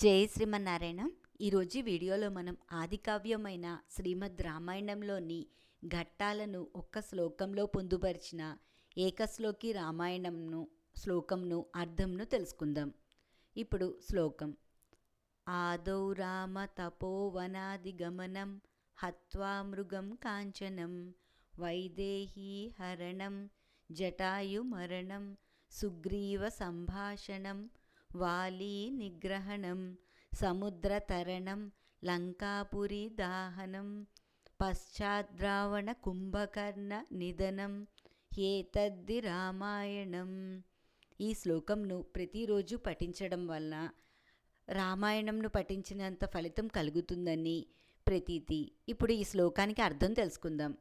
జై శ్రీమన్నారాయణ. ఈరోజు వీడియోలో మనం ఆదికావ్యమైన శ్రీమద్ రామాయణంలోని ఘట్టాలను ఒక్క శ్లోకంలో పొందుపరిచిన ఏకశ్లోకి రామాయణంను శ్లోకంను అర్థంను తెలుసుకుందాం. ఇప్పుడు శ్లోకం. ఆదౌ రామ తపోవనాదిగమనం హత్వా మృగం కాంచనం వైదేహీ హరణం జటాయుమరణం సుగ్రీవ సంభాషణం వాలీ నిగ్రహణం సముద్రతరణం లంకాపురి దాహనం పశ్చాద్రావణ కుంభకర్ణ నిధనం ఏతద్ది రామాయణం. ఈ శ్లోకంను ప్రతిరోజు పఠించడం వలన రామాయణంను పఠించినంత ఫలితం కలుగుతుందని ప్రతీతి. ఇప్పుడు ఈ శ్లోకానికి అర్థం తెలుసుకుందాం.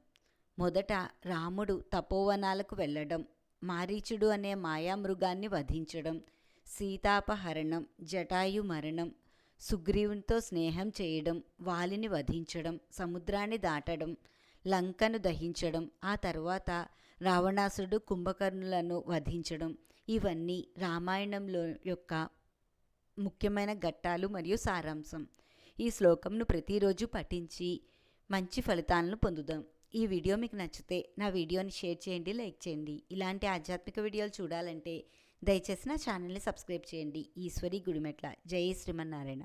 మొదట రాముడు తపోవనాలకు వెళ్ళడం మారీచుడు అనే మాయామృగాన్ని వధించడం సీతాపహరణం జటాయు మరణం సుగ్రీవునితో స్నేహం చేయడం వాలిని వధించడం సముద్రాన్ని దాటడం లంకను దహించడం ఆ తర్వాత రావణాసుడు కుంభకర్ణులను వధించడం ఇవన్నీ రామాయణంలో యొక్క ముఖ్యమైన ఘట్టాలు మరియు సారాంశం. ఈ శ్లోకంను ప్రతిరోజు పఠించి మంచి ఫలితాలను పొందుదాం. ఈ వీడియో మీకు నచ్చితే నా వీడియోని షేర్ చేయండి లైక్ చేయండి. ఇలాంటి ఆధ్యాత్మిక వీడియోలు చూడాలంటే దయచేసి నా ఛానల్ని సబ్స్క్రైబ్ చేయండి. ఈశ్వరి గుడిమెట్ల. జై శ్రీమన్నారాయణ.